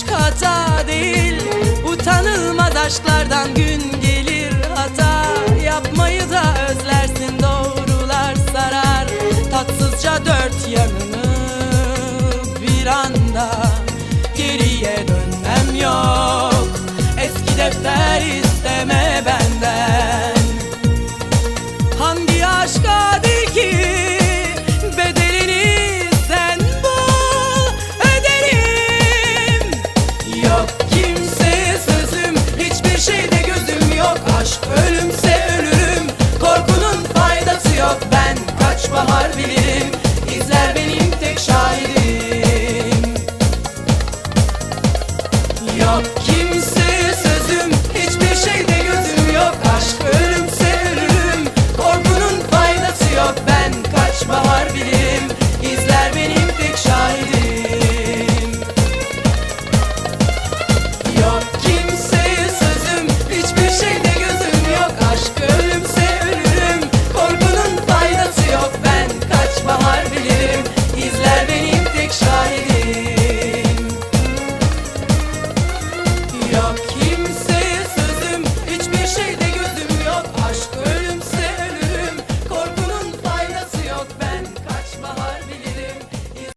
aşk hata değil. Utanılmaz aşklardan gün gelir hata. Yapmayı da özlersin doğrular sarar. Tatsızca dört yanını bir anda bahar bilirim. İzler benim tek şahidim. Yok kimse